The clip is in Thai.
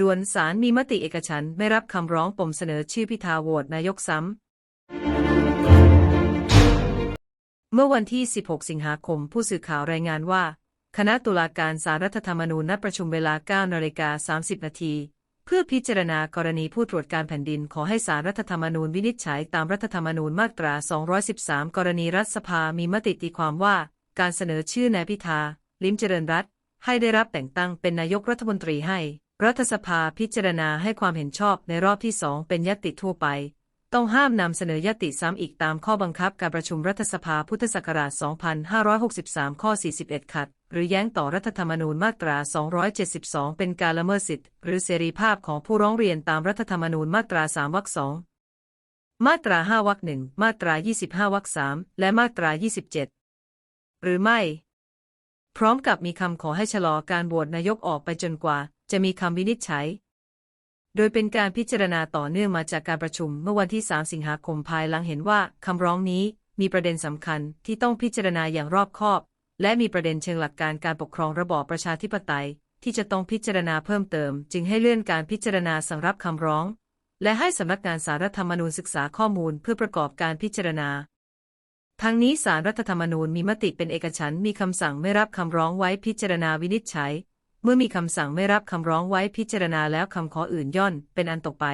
ด่วนศาลมีมติเอกฉันไม่รับคำร้องปมเสนอชื่อพิธาโหวตนายกซ้ำ เมื่อวันที่ 16 สิงหาคมผู้สื่อข่าวรายงานว่า คณะตุลาการศาลรัฐธรรมนูญนัดประชุมเวลา 9นาฬิกา30 นาทีเพื่อพิจารณากรณีผู้ตรวจการแผ่นดินขอให้ศาลรัฐธรรมนูญวินิจฉัยตามรัฐธรรมนูญมาตรา 213 กรณีรัฐสภามีมติตีความว่า การเสนอชื่อนายพิธา ลิ้มเจริญรัตให้ได้รับแต่งตั้งเป็นนายกรัฐมนตรีให้ รัฐสภาพิจารณาให้ความเห็นชอบในรอบที่สองเป็นยติทั่วไป ต้องห้ามนำเสนอยติซ้ำอีกตามข้อบังคับการประชุมรัฐสภาพุทธศักราช 2563 ข้อ 41 ขัด หรือแย้งต่อรัฐธรรมนูญมาตรา 272 เป็นการละเมิดสิทธิหรือเสรีภาพของผู้ร้องเรียนตามรัฐธรรมนูญมาตรา 3 วรรค 2 มาตรา 5 วรรค 1 มาตรา 25 วรรค 3 และมาตรา 27 หรือไม่ พร้อมกับมีคำขอให้ชะลอการโหวตนายกออกไปจนกว่า จะมีคำวินิจฉัย โดยเป็นการพิจารณาต่อเนื่องมาจากการประชุมเมื่อวันที่ 3 สิงหาคมภายหลังเห็นว่าคำร้องนี้มีประเด็นสำคัญที่ต้องพิจารณาอย่างรอบคอบ และมีประเด็นเชิงหลักการการปกครองระบอบประชาธิปไตย ที่จะต้องพิจารณาเพิ่มเติม จึงให้เลื่อนการพิจารณาสังรับคำร้อง และให้สำนักงานสารรัฐธรรมนูญศึกษาข้อมูลเพื่อประกอบการพิจารณาทั้งนี้สารรัฐธรรมนูญมีมติเป็นเอกฉันท์มีคำสั่งไม่รับคำร้องไว้พิจารณาวินิจฉัย เมื่อมีคำสั่งไม่รับคำร้องไว้พิจารณาแล้วคำขออื่นย่อนเป็นอันตกไป